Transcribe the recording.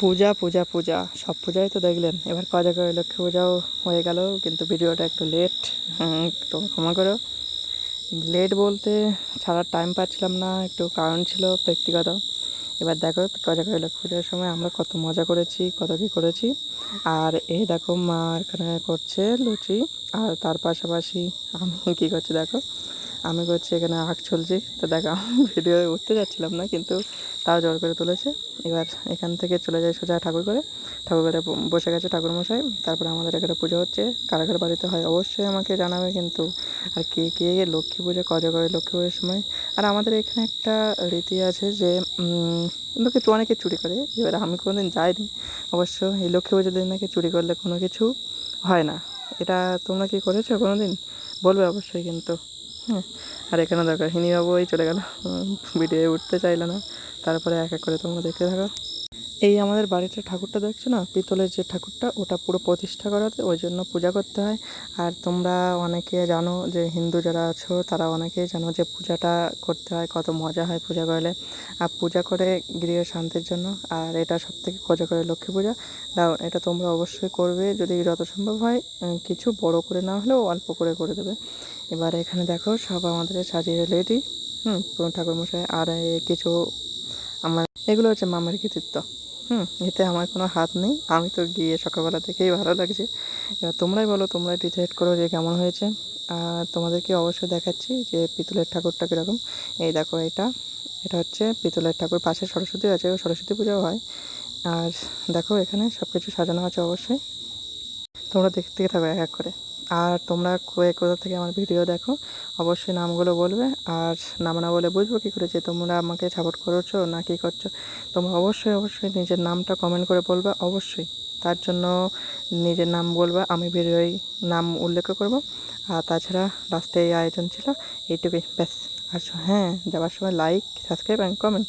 পূজা পূজা পূজা, সব পূজাই তো দেখলেন। এবার কজা করে লক্ষ্মী পূজাও হয়ে গেল, কিন্তু ভিডিওটা একটু লেট তোমরা ক্ষমা করো। লেট বলতে ছাড়ার টাইম পাচ্ছিলাম না, একটু কারণ ছিল ব্যক্তিগত। এবার দেখো কজা করে লক্ষ্মী পূজার সময় আমরা কত মজা করেছি, কত কী করেছি। আর এই দেখো, মা এখানে করছে লুচি, আর তার পাশাপাশি আমি কী করছি দেখো? আমি করছি এখানে আখ চলছি তো দেখো, আমি ভিডিও উঠতে যাচ্ছিলাম না, কিন্তু তাও জোর করে তুলেছে। এবার এখান থেকে চলে যায় সোজা ঠাকুর করে ঠাকুর করে বসে গেছে ঠাকুর মশাই তারপরে আমাদের এখানে পুজো হচ্ছে। কারা কারা বাড়িতে হয় অবশ্যই আমাকে জানাবে, কিন্তু আর কে কে লক্ষ্মী পুজো কজা করে লক্ষ্মী পুজোর সময়। আর আমাদের এখানে একটা রীতি আছে যে লোকে তো অনেকে চুরি করে। এবার আমি কোনোদিন যাইনি। অবশ্য এই লক্ষ্মী পুজোর দিন নাকি চুরি করলে কোনো কিছু হয় না। এটা তোমরা কি করেছ কোনো দিন বলবে অবশ্যই কিন্তু। আর এখানে দরকার হিনিবাবু ওই চলে গেল। ভিডিও উঠতে চাইলো না। তারপরে এক এক করে তোমরা দেখতে থাকো। এই আমাদের বাড়িতে ঠাকুরটা দেখছ না? পিতলের যে ঠাকুরটা, ওটা পুরো প্রতিষ্ঠা করাতে ওই জন্য পূজা করতে হয়। আর তোমরা অনেকে জানো যে হিন্দু যারা আছো, তারা অনেকেই জানো যে পূজাটা করতে হয়, কত মজা হয় পূজা করলে। আর পূজা করে গৃহ শান্তির জন্য, আর এটা সব থেকে করে লক্ষ্মী পূজা। দাও, এটা তোমরা অবশ্যই করবে। যদি যত সম্ভব হয় কিছু বড় করে না হলেও অল্প করে করে দেবে। এবার এখানে দেখো, সব আমাদের সাজিয়ে রেডি। হুম, ঠাকুরমশাই, আর কিছু আমার, এগুলো হচ্ছে মামার কৃতিত্ব। হুম, এতে আমার কোনো হাত নেই। আমি তো গিয়ে সকালবেলা থেকেই ভালো লাগছে। এবার তোমরাই বলো তোমরা ডিসাইড করো যে কেমন হয়েছে। আর তোমাদেরকে অবশ্যই দেখাচ্ছি যে পিতলের ঠাকুরটা কীরকম। এই দেখো এটা। এটা হচ্ছে পিতলের ঠাকুর। পাশে সরস্বতী আছে সরস্বতী পুজোও হয়। আর দেখো এখানে সব কিছু সাজানো আছে অবশ্যই। তোমরা দেখতে থাকো এক এক করে। আর তোমরা কোথা থেকে আমার ভিডিও দেখো, অবশ্যই নামগুলো বলবে। আর নাম না বলে বুঝব কী করে যে তোমরা আমাকে সাপোর্ট করছ না কী করছ। তোমরা অবশ্যই অবশ্যই নিজের নামটা কমেন্ট করে বলবে, অবশ্যই। তার জন্য নিজের নাম বলবে, আমি ভিডিওয় নাম উল্লেখ করব। আর তাছাড়া লাস্টে এই আয়োজন ছিল, এইটুকুই, ব্যাস। আর হ্যাঁ যাওয়ার সময় লাইক সাবস্ক্রাইব অ্যান্ড কমেন্ট